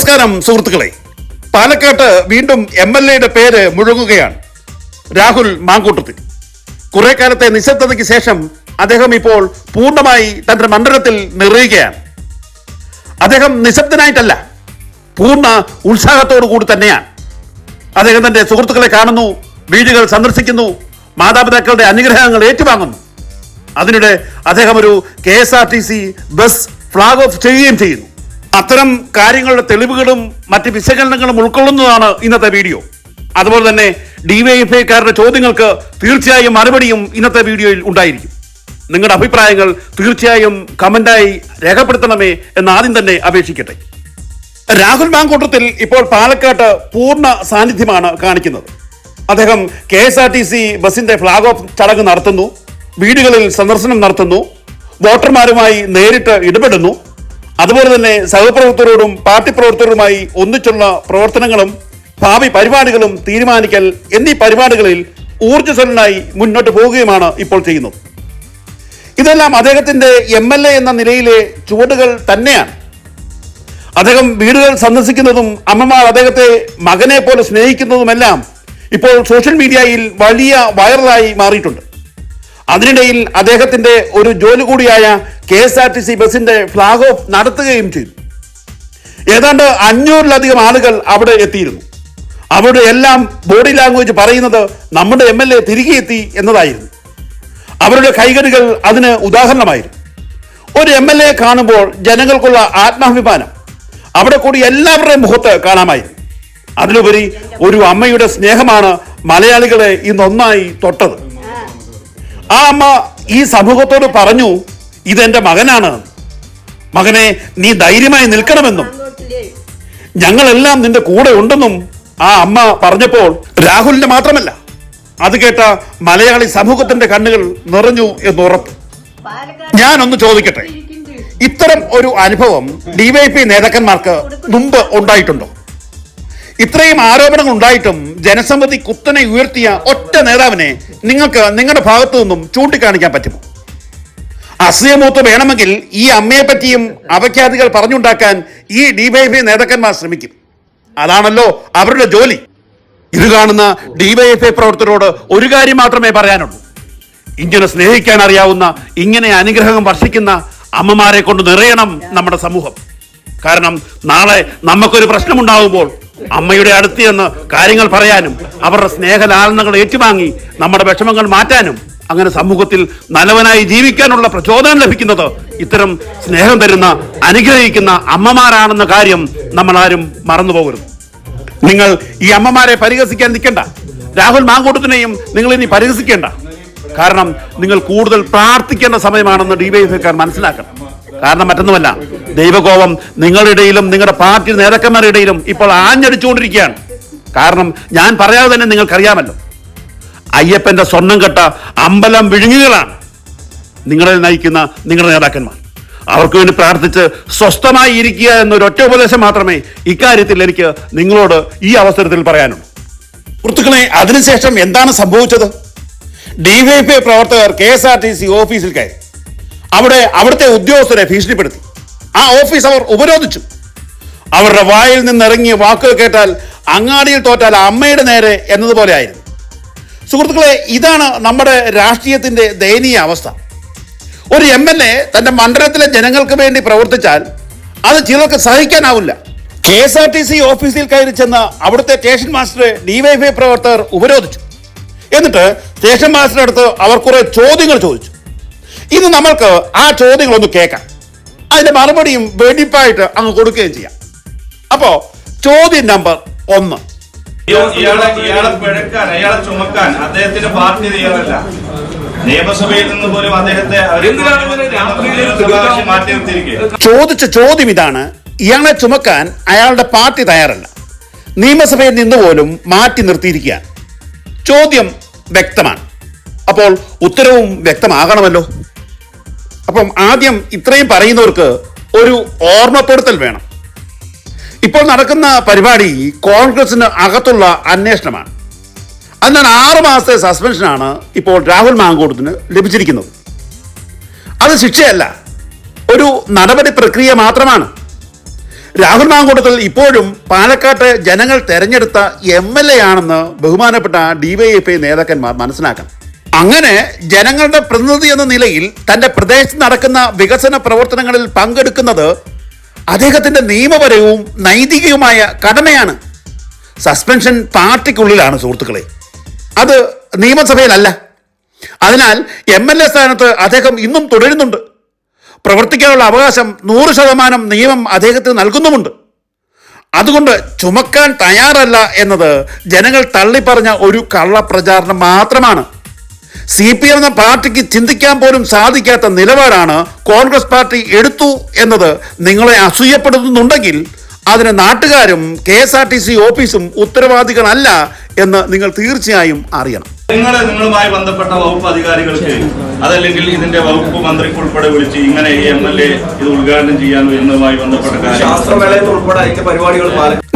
നമസ്കാരം സുഹൃത്തുക്കളെ. പാലക്കാട്ട് വീണ്ടും എം എൽ എയുടെ പേര് മുഴങ്ങുകയാണ്. രാഹുൽ മാങ്കൂട്ടത്തിൽ. കുറെ കാലത്തെ നിശബ്ദതയ്ക്ക് ശേഷം അദ്ദേഹം ഇപ്പോൾ പൂർണമായി തന്റെ മണ്ഡലത്തിൽ നിറയുകയാണ്. അദ്ദേഹം നിശബ്ദനായിട്ടല്ല പൂർണ ഉത്സാഹത്തോടു കൂടി തന്നെയാണ്. അദ്ദേഹം തന്റെ സുഹൃത്തുക്കളെ കാണുന്നു വീടുകൾ സന്ദർശിക്കുന്നു മാതാപിതാക്കളുടെ അനുഗ്രഹങ്ങൾ ഏറ്റുവാങ്ങുന്നു. അതിനിടെ അദ്ദേഹം ഒരു K S R T C bus flag off ചെയ്യുകയും ചെയ്യുന്നു. അത്തരം കാര്യങ്ങളുടെ തെളിവുകളും മറ്റ് വിശകലനങ്ങളും ഉൾക്കൊള്ളുന്നതാണ് ഇന്നത്തെ വീഡിയോ. അതുപോലെ തന്നെ ഡിവൈഎഫ്ഐക്കാരുടെ ചോദ്യങ്ങൾക്ക് തീർച്ചയായും മറുപടിയും ഇന്നത്തെ വീഡിയോയിൽ ഉണ്ടായിരിക്കും. നിങ്ങളുടെ അഭിപ്രായങ്ങൾ തീർച്ചയായും കമന്റായി രേഖപ്പെടുത്തണമേ എന്ന് ആദ്യം തന്നെ അപേക്ഷിക്കട്ടെ. രാഹുൽ മാങ്കൂട്ടത്തിൽ ഇപ്പോൾ പാലക്കാട്ട് പൂർണ സാന്നിധ്യമാണ് കാണിക്കുന്നത്. അദ്ദേഹം K S R T C ബസിന്റെ ഫ്ലാഗ് ഓഫ് ചടങ്ങ് നടത്തുന്നു. വീടുകളിൽ സന്ദർശനം നടത്തുന്നു. വോട്ടർമാരുമായി നേരിട്ട് ഇടപെടുന്നു. അതുപോലെ തന്നെ സഹപ്രവർത്തകരോടും പാർട്ടി പ്രവർത്തകരുമായി ഒന്നിച്ചുള്ള പ്രവർത്തനങ്ങളും ഭാവി പരിപാടികളും തീരുമാനിക്കൽ എന്നീ പരിപാടികളിൽ ഊർജസ്വലനായി മുന്നോട്ട് പോവുകയുമാണ് ഇപ്പോൾ ചെയ്യുന്നത്. ഇതെല്ലാം അദ്ദേഹത്തിന്റെ എം എൽ എ എന്ന നിലയിലെ ചുവടുകൾ തന്നെയാണ്. അദ്ദേഹം വീടുകൾ സന്ദർശിക്കുന്നതും അമ്മമാർ അദ്ദേഹത്തെ മകനെ പോലെ സ്നേഹിക്കുന്നതുമെല്ലാം ഇപ്പോൾ സോഷ്യൽ മീഡിയയിൽ വലിയ വൈറലായി മാറിയിട്ടുണ്ട്. അതിനിടയിൽ അദ്ദേഹത്തിന്റെ ഒരു ജോലി കൂടിയായ K S R T C ബസിന്റെ ഫ്ലാഗ് ഓഫ് നടത്തുകയും ചെയ്തു. ഏതാണ്ട് അഞ്ഞൂറിലധികം ആളുകൾ അവിടെ എത്തിയിരുന്നു. അവരുടെ എല്ലാം ബോഡി ലാംഗ്വേജ് പറയുന്നത് നമ്മുടെ എം എൽ എ തിരികെ എത്തി എന്നതായിരുന്നു. അവരുടെ കൈകടികൾ അതിന് ഉദാഹരണമായിരുന്നു. ഒരു എം എൽ എ കാണുമ്പോൾ ജനങ്ങൾക്കുള്ള ആത്മാഭിമാനം അവിടെ കൂടി എല്ലാവരുടെയും മുഖത്ത് കാണാമായിരുന്നു. അതിലുപരി ഒരു അമ്മയുടെ സ്നേഹമാണ് മലയാളികളെ ഇന്നൊന്നായി തൊട്ടത്. ആ അമ്മ ഈ സമൂഹത്തോട് പറഞ്ഞു ഇതെന്റെ മകനാണ്. മകനെ നീ ധൈര്യമായി നിൽക്കണമെന്നും ഞങ്ങളെല്ലാം നിന്റെ കൂടെ ഉണ്ടെന്നും ആ അമ്മ പറഞ്ഞപ്പോൾ രാഹുലിന്റെ മാത്രമല്ല അത് കേട്ട മലയാളി സമൂഹത്തിന്റെ കണ്ണുകൾ നിറഞ്ഞു എന്ന് ഉറപ്പ് ഞാനൊന്ന് ചോദിക്കട്ടെ ഇത്തരം ഒരു അനുഭവം ഡിവൈപി നേതാക്കന്മാർക്ക് മുമ്പ് ഉണ്ടായിട്ടുണ്ടോ? ഇത്രയും ആരോപണങ്ങൾ ഉണ്ടായിട്ടും ജനസമ്മതി കുത്തനെ ഉയർത്തിയ ഒറ്റ നേതാവിനെ നിങ്ങൾക്ക് നിങ്ങളുടെ ഭാഗത്തു നിന്നും ചൂണ്ടിക്കാണിക്കാൻ പറ്റുമോ? അസൂയമൂത്ത് വേണമെങ്കിൽ ഈ അമ്മയെ പറ്റിയും അപഖ്യാതികൾ പറഞ്ഞുണ്ടാക്കാൻ ഈ ഡിവൈഎഫ്ഐ നേതാക്കന്മാർ ശ്രമിക്കും. അതാണല്ലോ അവരുടെ ജോലി. ഇത് കാണുന്ന ഡിവൈഎഫ്ഐ പ്രവർത്തകരോട് ഒരു കാര്യം മാത്രമേ പറയാനുള്ളൂ. ഇങ്ങനെ സ്നേഹിക്കാൻ അറിയാവുന്ന ഇങ്ങനെ അനുഗ്രഹം വർഷിക്കുന്ന അമ്മമാരെ കൊണ്ട് നിറയണം നമ്മുടെ സമൂഹം. കാരണം നാളെ നമുക്കൊരു പ്രശ്നമുണ്ടാകുമ്പോൾ അമ്മയുടെ അടുത്ത് ചെന്ന് കാര്യങ്ങൾ പറയാനും അവരുടെ സ്നേഹലാലനകൾ ഏറ്റുവാങ്ങി നമ്മുടെ വിഷമങ്ങൾ മാറ്റാനും അങ്ങനെ സമൂഹത്തിൽ നല്ലവനായി ജീവിക്കാനുള്ള പ്രചോദനം ലഭിക്കുന്നത് ഇത്തരം സ്നേഹം തരുന്ന അനുഗ്രഹിക്കുന്ന അമ്മമാരാണെന്ന കാര്യം നമ്മൾ ആരും മറന്നു നിങ്ങൾ ഈ അമ്മമാരെ പരിഹസിക്കാൻ നിൽക്കണ്ട. രാഹുൽ മാങ്കൂട്ടത്തിനെയും നിങ്ങൾ ഇനി പരിഹസിക്കേണ്ട. കാരണം നിങ്ങൾ കൂടുതൽ പ്രാർത്ഥിക്കേണ്ട സമയമാണെന്ന് ഡി ഡിവൈഎഫ്ഐക്കാർ മനസ്സിലാക്കണം. കാരണം മറ്റൊന്നുമല്ല ദൈവകോപം നിങ്ങളുടെ ഇടയിലും നിങ്ങളുടെ പാർട്ടി നേതാക്കന്മാരുടെ ഇടയിലും ഇപ്പോൾ ആഞ്ഞടിച്ചുകൊണ്ടിരിക്കുകയാണ്. കാരണം ഞാൻ പറയാതെ തന്നെ നിങ്ങൾക്കറിയാമല്ലോ അയ്യപ്പന്റെ സ്വർണം കെട്ട അമ്പലം വിഴുങ്ങുകളാണ് നിങ്ങളെ നയിക്കുന്ന നിങ്ങളുടെ നേതാക്കന്മാർ. അവർക്ക് വേണ്ടി പ്രാർത്ഥിച്ച് സ്വസ്ഥമായി ഇരിക്കുക എന്നൊരൊറ്റ ഉപദേശം മാത്രമേ ഇക്കാര്യത്തിൽ എനിക്ക് നിങ്ങളോട് ഈ അവസരത്തിൽ പറയാനുള്ളൂ. സുഹൃത്തുക്കളെ അതിനുശേഷം എന്താണ് സംഭവിച്ചത്? ഡിവൈഎഫ്ഐ പ്രവർത്തകർ K S R T C ഓഫീസിൽ കയറി. അവിടെ അവിടുത്തെ ഉദ്യോഗസ്ഥരെ ഭീഷണിപ്പെടുത്തി. ആ ഓഫീസ് അവർ ഉപരോധിച്ചു. അവരുടെ വായിൽ നിന്നിറങ്ങിയ വാക്കുകൾ കേട്ടാൽ അങ്ങാടിയിൽ തോറ്റാൽ അമ്മയുടെ നേരെ എന്നതുപോലെ ആയിരുന്നു. സുഹൃത്തുക്കളെ ഇതാണ് നമ്മുടെ രാഷ്ട്രീയത്തിന്റെ ദയനീയ അവസ്ഥ. ഒരു എം എൽ എ തന്റെ മണ്ഡലത്തിലെ ജനങ്ങൾക്ക് വേണ്ടി പ്രവർത്തിച്ചാൽ അത് ചിലർക്ക് സഹിക്കാനാവില്ല. K S R T C ഓഫീസിൽ കയറി ചെന്ന് അവിടുത്തെ സ്റ്റേഷൻ മാസ്റ്ററെ ഡിവൈഫൈ പ്രവർത്തകർ ഉപരോധിച്ചു. എന്നിട്ട് സ്റ്റേഷൻ മാസ്റ്ററുടെ അടുത്ത് അവർ കുറേ ചോദ്യങ്ങൾ ചോദിച്ചു. ഇന്ന് നമ്മൾക്ക് ആ ചോദ്യങ്ങളൊന്ന് കേൾക്കാം. അതിന്റെ മറുപടിയും വെടിപ്പായിട്ട് അങ്ങ് കൊടുക്കുകയും ചെയ്യാം. അപ്പോ ചോദ്യം നമ്പർ ഒന്ന്. ഇയാളെ ഇയാളെ പിഴക്കാൻ അയാളെ ചുമക്കാൻ അദ്ദേഹത്തിന്റെ പാർട്ടി തയ്യാറല്ല. നിയമസഭയിൽ നിന്ന് പോലും അദ്ദേഹത്തെ മാറ്റി നിർത്തിയിരിക്കുക ചോദിച്ച ചോദ്യം ഇതാണ് ഇയാളെ ചുമക്കാൻ അയാളുടെ പാർട്ടി തയ്യാറല്ല. നിയമസഭയിൽ നിന്ന് പോലും മാറ്റി നിർത്തിയിരിക്കുകയാണ്. ചോദ്യം വ്യക്തമാണ്. അപ്പോൾ ഉത്തരവും വ്യക്തമാകണമല്ലോ. അപ്പം ആദ്യം ഇത്രയും പറയുന്നവർക്ക് ഒരു ഓർമ്മപ്പെടുത്തൽ വേണം. ഇപ്പോൾ നടക്കുന്ന പരിപാടി കോൺഗ്രസിന് അകത്തുള്ള അന്വേഷണമാണ്. അതിനാൽ ആറ് മാസത്തെ സസ്പെൻഷനാണ് ഇപ്പോൾ രാഹുൽ മാങ്കൂട്ടത്തിന് ലഭിച്ചിരിക്കുന്നത്. അത് ശിക്ഷയല്ല ഒരു നടപടി പ്രക്രിയ മാത്രമാണ്. രാഹുൽ മാങ്കൂട്ടത്തിൽ ഇപ്പോഴും പാലക്കാട്ട് ജനങ്ങൾ തെരഞ്ഞെടുത്ത എം എൽ എ ആണെന്ന് ബഹുമാനപ്പെട്ട ഡിവൈഎഫ്ഐ നേതാക്കന്മാർ മനസ്സിലാക്കണം. അങ്ങനെ ജനങ്ങളുടെ പ്രതിനിധി എന്ന നിലയിൽ തന്റെ പ്രദേശത്ത് നടക്കുന്ന വികസന പ്രവർത്തനങ്ങളിൽ പങ്കെടുക്കുന്നത് അദ്ദേഹത്തിന്റെ നിയമപരവും നൈതികവുമായ കടമയാണ്. സസ്പെൻഷൻ പാർട്ടിക്കുള്ളിലാണ് സുഹൃത്തുക്കളെ. അത് നിയമസഭയിലല്ല. അതിനാൽ എം എൽ എ സ്ഥാനത്ത് അദ്ദേഹം ഇന്നും തുടരുന്നുണ്ട്. പ്രവർത്തിക്കാനുള്ള അവകാശം നൂറ് ശതമാനം നിയമം അദ്ദേഹത്തിന് നൽകുന്നുമുണ്ട്. അതുകൊണ്ട് ചുമക്കാൻ തയ്യാറല്ല എന്നത് ജനങ്ങൾ തള്ളിപ്പറഞ്ഞ ഒരു കള്ളപ്രചാരണം മാത്രമാണ്. സി പി എം എന്ന പാർട്ടിക്ക് ചിന്തിക്കാൻ പോലും സാധിക്കാത്ത നിലപാടാണ് കോൺഗ്രസ് പാർട്ടി എടുത്തു എന്നത് നിങ്ങളെ അസൂയപ്പെടുത്തുന്നുണ്ടെങ്കിൽ അതിന് നാട്ടുകാരും K S R T C ഓഫീസും ഉത്തരവാദികളല്ല എന്ന് നിങ്ങൾ തീർച്ചയായും അറിയണം. നിങ്ങൾ നിങ്ങളുമായി ബന്ധപ്പെട്ട വകുപ്പ് അധികാരികൾക്ക് അതല്ലെങ്കിൽ ഇതിന്റെ വകുപ്പ് മന്ത്രിക്ക് ഉൾപ്പെടെ വിളിച്ച് ഇങ്ങനെ ഈ എം എൽ എ ഇത് ഉദ്ഘാടനം ചെയ്യാൻ വരുന്നതുമായി ബന്ധപ്പെട്ട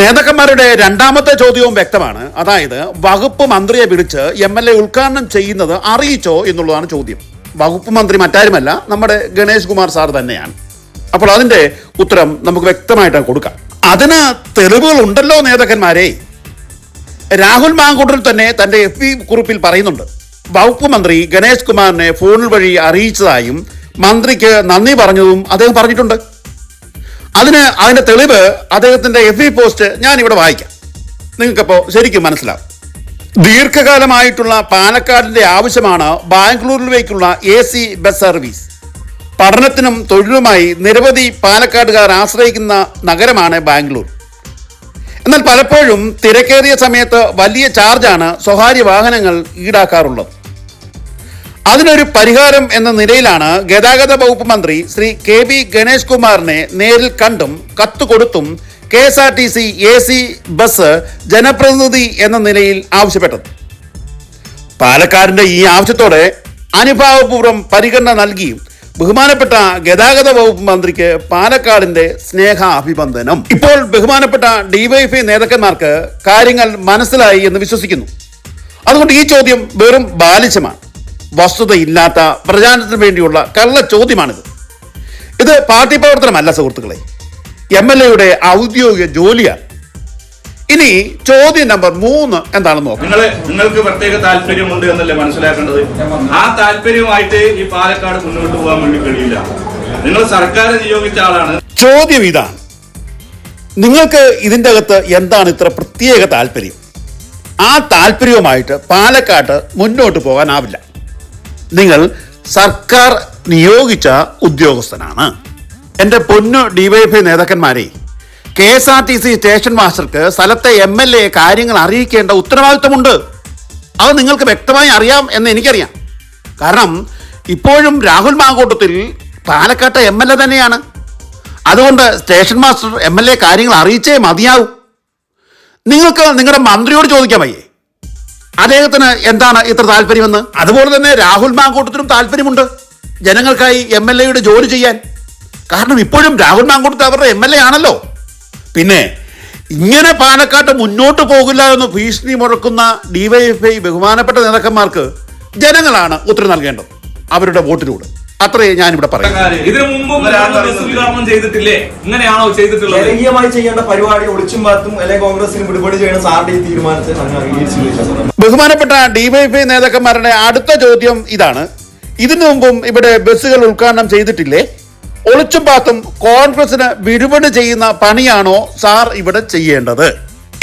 നേതാക്കന്മാരുടെ രണ്ടാമത്തെ ചോദ്യവും വ്യക്തമാണ്. അതായത് വകുപ്പ് മന്ത്രിയെ വിളിച്ച് എം എൽ എ ഉദ്ഘാടനം ചെയ്യുന്നത് അറിയിച്ചോ എന്നുള്ളതാണ് ചോദ്യം. വകുപ്പ് മന്ത്രി മറ്റാരുമല്ല നമ്മുടെ ഗണേഷ് കുമാർ സാർ തന്നെയാണ്. അപ്പോൾ അതിന്റെ ഉത്തരം നമുക്ക് വ്യക്തമായിട്ട് കൊടുക്കാം. അതിന് തെളിവുകൾ ഉണ്ടല്ലോ നേതാക്കന്മാരെ. രാഹുൽ മാങ്കൂട്ടൽ തന്നെ തന്റെ എഫ് ബി കുറിപ്പിൽ പറയുന്നുണ്ട്. വകുപ്പ് മന്ത്രി ഗണേഷ് കുമാറിനെ ഫോണിൽ വഴി അറിയിച്ചതായും മന്ത്രിക്ക് നന്ദി പറഞ്ഞതും അദ്ദേഹം പറഞ്ഞിട്ടുണ്ട്. അതിന് അതിന്റെ തെളിവ് അദ്ദേഹത്തിന്റെ എഫ് ബി പോസ്റ്റ് ഞാൻ ഇവിടെ വായിക്കാം. നിങ്ങൾക്കപ്പോൾ ശരിക്കും മനസ്സിലാവും. ദീർഘകാലമായിട്ടുള്ള പാലക്കാടിന്റെ ആവശ്യമാണ് ബാംഗ്ലൂരിലേക്കുള്ള എ സി ബസ് സർവീസ്. പഠനത്തിനും തൊഴിലുമായി നിരവധി പാലക്കാടുകാർ ആശ്രയിക്കുന്ന നഗരമാണ് ബാംഗ്ലൂർ. എന്നാൽ പലപ്പോഴും തിരക്കേറിയ സമയത്ത് വലിയ ചാർജാണ് സ്വകാര്യ വാഹനങ്ങൾ ഈടാക്കാറുള്ളത്. അതിനൊരു പരിഹാരം എന്ന നിലയിലാണ് ഗതാഗത വകുപ്പ് മന്ത്രി ശ്രീ കെ ബി ഗണേഷ് കുമാറിനെ നേരിൽ കണ്ടും കത്ത് കൊടുത്തും K S R T C A C bus ജനപ്രതിനിധി എന്ന നിലയിൽ ആവശ്യപ്പെട്ടത്. പാലക്കാടിന്റെ ഈ ആവശ്യത്തോടെ അനുഭാവപൂർവം പരിഗണന നൽകിയും ബഹുമാനപ്പെട്ട ഗതാഗത വകുപ്പ് മന്ത്രിക്ക് പാലക്കാടിന്റെ സ്നേഹ അഭിനന്ദനം ഇപ്പോൾ ബഹുമാനപ്പെട്ട ഡിവൈഎഫ്ഐ നേതാക്കന്മാർക്ക് കാര്യങ്ങൾ മനസ്സിലായി എന്ന് വിശ്വസിക്കുന്നു. അതുകൊണ്ട് ഈ ചോദ്യം വെറും ബാലിശമാണ്. വസ്തുതയില്ലാത്ത പ്രചാരണത്തിന് വേണ്ടിയുള്ള കള്ള ചോദ്യമാണിത്. ഇത് പാർട്ടി പ്രവർത്തനമല്ല സുഹൃത്തുക്കളെ. എം എൽ എയുടെ ഔദ്യോഗിക ജോലിയാണ്. ഇനി ചോദ്യം നമ്പർ മൂന്ന് എന്താണെന്ന് നോക്കാം. നിങ്ങൾ നിങ്ങൾക്ക് പ്രത്യേക താല്പര്യമുണ്ട് എന്നല്ലേ മനസ്സിലാക്കേണ്ടത്? ആ താല്പര്യമായിട്ട് ഈ പാലക്കാട് മുന്നോട്ട് പോകാൻ വേണ്ടി കഴിയില്ല. നിങ്ങൾ സർക്കാർ നിയോഗിച്ച ആളാണ്. ചോദ്യം ഇതാണ് നിങ്ങൾക്ക് ഇതിന്റെ അകത്ത് എന്താണ് ഇത്ര പ്രത്യേക താല്പര്യം? ആ താല്പര്യവുമായിട്ട് പാലക്കാട്ട് മുന്നോട്ട് പോകാനാവില്ല. നിങ്ങൾ സർക്കാർ നിയോഗിച്ച ഉദ്യോഗസ്ഥനാണ്. എന്റെ പൊന്നു ഡിവൈഎഫ്ഐ നേതാക്കന്മാരെ K S R T C station മാസ്റ്റർക്ക് സ്ഥലത്തെ എം എൽ എ കാര്യങ്ങൾ അറിയിക്കേണ്ട ഉത്തരവാദിത്വമുണ്ട്. അത് നിങ്ങൾക്ക് വ്യക്തമായി അറിയാം എന്ന് എനിക്കറിയാം. കാരണം ഇപ്പോഴും രാഹുൽ മാങ്കോട്ടത്തിൽ പാലക്കാട്ടെ എം എൽ എ തന്നെയാണ്. അതുകൊണ്ട് station master M L A കാര്യങ്ങൾ അറിയിച്ചേ മതിയാവും. നിങ്ങൾക്ക് നിങ്ങളുടെ മന്ത്രിയോട് ചോദിക്കാൻ വയ്യേ അദ്ദേഹത്തിന് എന്താണ് ഇത്ര താല്പര്യമെന്ന്? അതുപോലെ തന്നെ രാഹുൽ മാങ്കോട്ടത്തിനും താല്പര്യമുണ്ട് ജനങ്ങൾക്കായി എം എൽ എയുടെ ജോലി ചെയ്യാൻ. കാരണം ഇപ്പോഴും രാഹുൽ മാങ്കോട്ടത്ത് അവരുടെ എം എൽ എ ആണല്ലോ. പിന്നെ ഇങ്ങനെ പാലക്കാട്ട് മുന്നോട്ട് പോകില്ല എന്ന് ഭീഷണി മുഴക്കുന്ന ഡിവൈഎഫ്ഐ ബഹുമാനപ്പെട്ട നേതാക്കന്മാർക്ക് ജനങ്ങളാണ് ഉത്തരം നൽകേണ്ടത്. അവരുടെ വോട്ടിലൂടെ. അത്രയേ ഞാനിവിടെ പറയാം ഇതിനു മുമ്പ് ഉദ്ഘാടനം ചെയ്തിട്ടില്ലേ? ഇങ്ങനെയാണോ ചെയ്തിട്ടുള്ളത്? ജനകീയമായി ചെയ്യേണ്ട പരിപാടി ഒളിച്ചും പാത്തും അല്ലെങ്കിൽ കോൺഗ്രസിന് വിടുപടി ചെയ്യുന്ന സാറിന്റെ ഈ തീരുമാനത്തെ ബഹുമാനപ്പെട്ട ഡിവൈഎഫ്ഐ നേതാക്കന്മാരുടെ അടുത്ത ചോദ്യം ഇതാണ്. ഇതിനു മുമ്പും ഇവിടെ ബസ്സുകൾ ഉദ്ഘാടനം ചെയ്തിട്ടില്ലേ? ഒളിച്ചും പാത്തും കോൺഗ്രസിന് വിടുപടി ചെയ്യുന്ന പണിയാണോ സാർ ഇവിടെ ചെയ്യേണ്ടത്?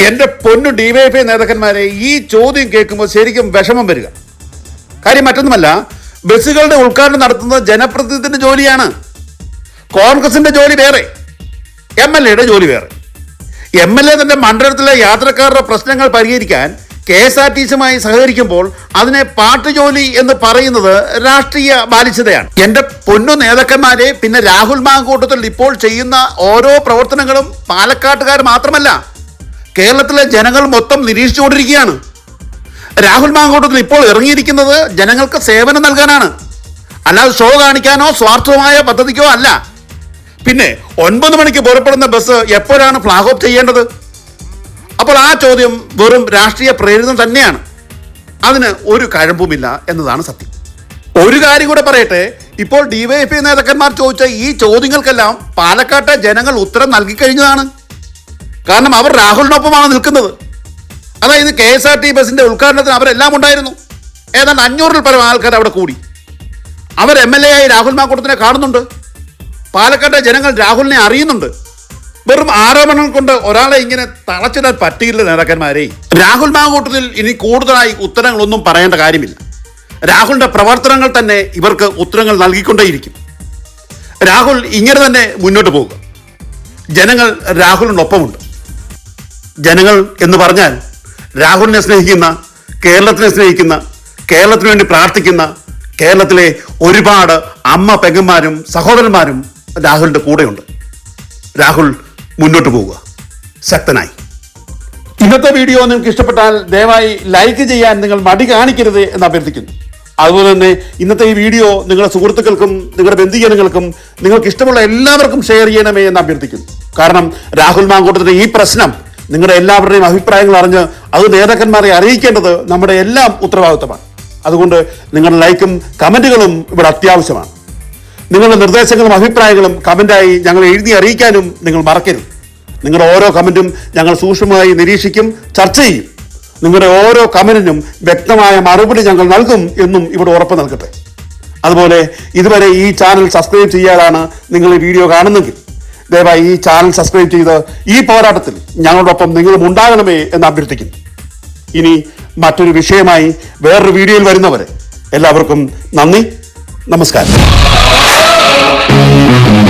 എന്റെ പൊന്നു ഡിവൈഎഫ്ഐ നേതാക്കന്മാരെ ഈ ചോദ്യം കേൾക്കുമ്പോൾ ശരിക്കും വിഷമം വരിക. കാര്യം മറ്റൊന്നുമല്ല ബസ്സുകളുടെ ഉദ്ഘാടനം നടത്തുന്നത് ജനപ്രതിനിധിന്റെ ജോലിയാണ്. കോൺഗ്രസിന്റെ ജോലി വേറെ എം എൽ എയുടെ ജോലി വേറെ. എം എൽ എ തന്റെ മണ്ഡലത്തിലെ യാത്രക്കാരുടെ പ്രശ്നങ്ങൾ പരിഹരിക്കാൻ കെ എസ് ആർ ടി സിയുമായി സഹകരിക്കുമ്പോൾ അതിനെ പാട്ട് ജോലി എന്ന് പറയുന്നത് രാഷ്ട്രീയ ബാലിച്ചതയാണ് എന്റെ പൊന്നു നേതാക്കന്മാരെ പിന്നെ രാഹുൽ മാങ്കൂട്ടത്തിൽ ഇപ്പോൾ ചെയ്യുന്ന ഓരോ പ്രവർത്തനങ്ങളും പാലക്കാട്ടുകാർ മാത്രമല്ല കേരളത്തിലെ ജനങ്ങൾ മൊത്തം നിരീക്ഷിച്ചുകൊണ്ടിരിക്കുകയാണ്. രാഹുൽ മാങ്കൂട്ടത്തിൽ ഇപ്പോൾ ഇറങ്ങിയിരിക്കുന്നത് ജനങ്ങൾക്ക് സേവനം നൽകാനാണ്. അല്ലാതെ ഷോ കാണിക്കാനോ സ്വാർത്ഥമായ പദ്ധതിക്കോ അല്ല. പിന്നെ ഒൻപത് മണിക്ക് പുറപ്പെടുന്ന ബസ് എപ്പോഴാണ് ഫ്ലാഗ് ഓഫ് ചെയ്യേണ്ടത്? അപ്പോൾ ആ ചോദ്യം വെറും രാഷ്ട്രീയ പ്രേരിതം തന്നെയാണ്. അതിന് ഒരു കഴമ്പുമില്ല എന്നതാണ് സത്യം. ഒരു കാര്യം കൂടെ പറയട്ടെ ഇപ്പോൾ ഡിവൈഎഫ്ഐ നേതാക്കന്മാർ ചോദിച്ച ഈ ചോദ്യങ്ങൾക്കെല്ലാം പാലക്കാട്ടെ ജനങ്ങൾ ഉത്തരം നൽകിക്കഴിഞ്ഞതാണ് കാരണം അവർ രാഹുലിനൊപ്പമാണ് നിൽക്കുന്നത്. അതായത് കെ എസ് ആർ ടി ബസിന്റെ ഉദ്ഘാടനത്തിന് അവരെല്ലാം ഉണ്ടായിരുന്നു. ഏതാണ്ട് അഞ്ഞൂറിൽ പരം ആൾക്കാർ അവിടെ കൂടി. അവർ എം എൽ എ ആയി രാഹുൽ മാക്കൂട്ടത്തിനെ കാണുന്നുണ്ട്. പാലക്കാട്ടെ ജനങ്ങൾ രാഹുലിനെ അറിയുന്നുണ്ട്. വെറും ആരോപണം കൊണ്ട് ഒരാളെ ഇങ്ങനെ തളച്ചിടാൻ പറ്റിയില്ല നേതാക്കന്മാരെ. രാഹുൽ മാങ്കൂട്ടത്തിൽ ഇനി കൂടുതലായി ഉത്തരങ്ങളൊന്നും പറയേണ്ട കാര്യമില്ല. രാഹുലിന്റെ പ്രവർത്തനങ്ങൾ തന്നെ ഇവർക്ക് ഉത്തരങ്ങൾ നൽകിക്കൊണ്ടേയിരിക്കും. രാഹുൽ ഇങ്ങനെ തന്നെ മുന്നോട്ട് പോകുക ജനങ്ങൾ രാഹുലിനൊപ്പമുണ്ട്. ജനങ്ങൾ എന്ന് പറഞ്ഞാൽ രാഹുലിനെ സ്നേഹിക്കുന്ന കേരളത്തിനെ സ്നേഹിക്കുന്ന കേരളത്തിന് വേണ്ടി പ്രാർത്ഥിക്കുന്ന കേരളത്തിലെ ഒരുപാട് അമ്മ പെങ്ങന്മാരും സഹോദരന്മാരും രാഹുലിന്റെ കൂടെയുണ്ട്. രാഹുൽ മുന്നോട്ട് പോവുക. ശക്തനായി. ഇന്നത്തെ വീഡിയോ നിങ്ങൾക്ക് ഇഷ്ടപ്പെട്ടാൽ ദയവായി ലൈക്ക് ചെയ്യാൻ നിങ്ങൾ മടി കാണിക്കരുത് എന്ന് അഭ്യർത്ഥിക്കുന്നു. അതുപോലെ തന്നെ ഇന്നത്തെ ഈ വീഡിയോ നിങ്ങളുടെ സുഹൃത്തുക്കൾക്കും നിങ്ങളുടെ ബന്ധുജനങ്ങൾക്കും നിങ്ങൾക്ക് ഇഷ്ടമുള്ള എല്ലാവർക്കും ഷെയർ ചെയ്യണമേ എന്ന് അഭ്യർത്ഥിക്കുന്നു. കാരണം രാഹുൽ മാങ്കോട്ടത്തിന്റെ ഈ പ്രശ്നം നിങ്ങളുടെ എല്ലാവരുടെയും അഭിപ്രായങ്ങൾ അറിഞ്ഞ് അത് നേതാക്കന്മാരെ അറിയിക്കേണ്ടത് നമ്മുടെ എല്ലാം ഉത്തരവാദിത്തമാണ്. അതുകൊണ്ട് നിങ്ങളുടെ ലൈക്കും കമന്റുകളും ഇവിടെ അത്യാവശ്യമാണ്. നിങ്ങളുടെ നിർദ്ദേശങ്ങളും അഭിപ്രായങ്ങളും കമന്റായി ഞങ്ങൾ എഴുതി അറിയിക്കാനും നിങ്ങൾ മറക്കരുത്. നിങ്ങളുടെ ഓരോ കമന്റും ഞങ്ങൾ സൂക്ഷ്മമായി നിരീക്ഷിക്കും ചർച്ച ചെയ്യും. നിങ്ങളുടെ ഓരോ കമന്റിനും വ്യക്തമായ മറുപടി ഞങ്ങൾ നൽകും എന്നും ഇവിടെ ഉറപ്പ് നൽകട്ടെ. അതുപോലെ ഇതുവരെ ഈ ചാനൽ സബ്സ്ക്രൈബ് ചെയ്യാതാണ് നിങ്ങൾ ഈ വീഡിയോ കാണുന്നെങ്കിൽ. ദയവായി ഈ ചാനൽ സബ്സ്ക്രൈബ് ചെയ്ത് ഈ പോരാട്ടത്തിൽ ഞങ്ങളോടൊപ്പം നിങ്ങളും ഉണ്ടാകണമേ എന്ന് അഭ്യർത്ഥിക്കുന്നു. ഇനി മറ്റൊരു വിഷയമായി വേറൊരു വീഡിയോയിൽ വരുന്നവരെ എല്ലാവർക്കും നന്ദി. നമസ്കാരം. Mm-hmm.